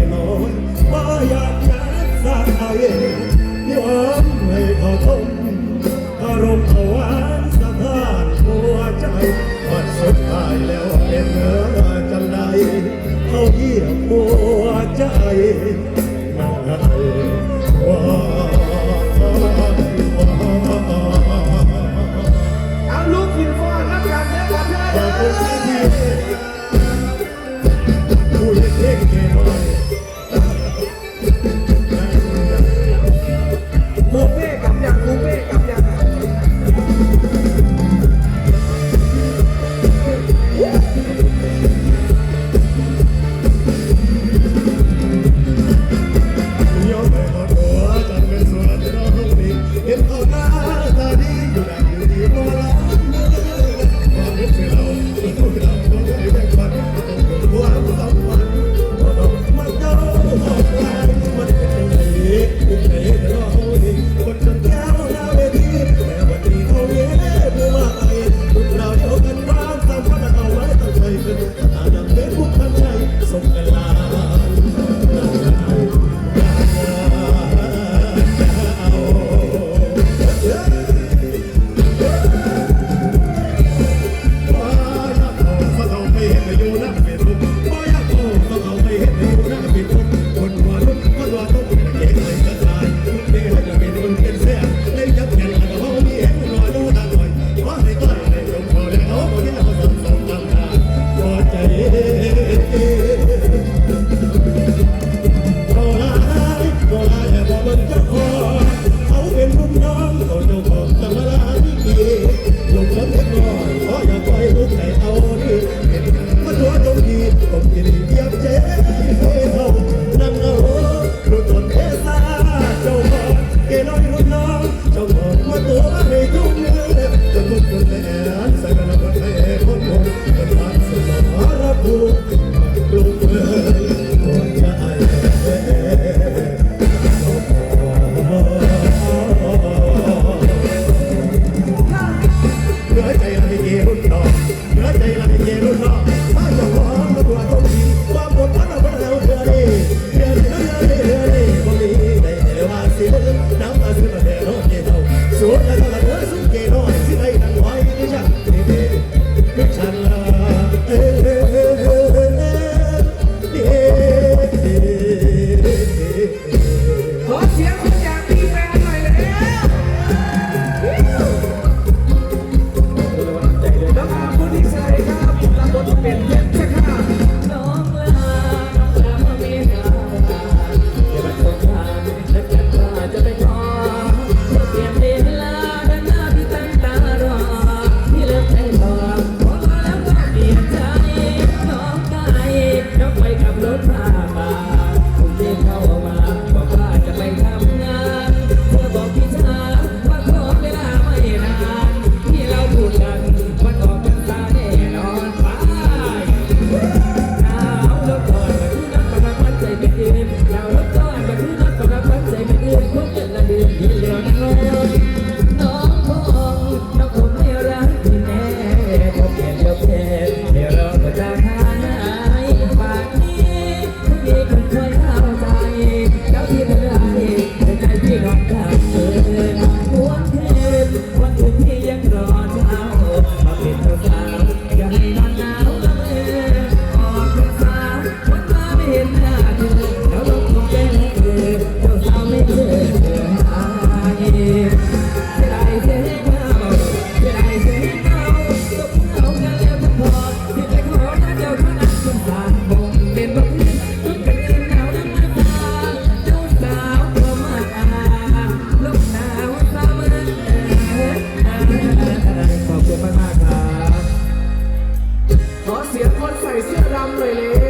alone Why I can't say You อารมณ์ผวาสะท้านหัวใจวันสุดท้แล้วเป็นจำได้เขี้ยมหัวใจมันว่ารูกขึ้นารัการเลี้ยน Instagram, really.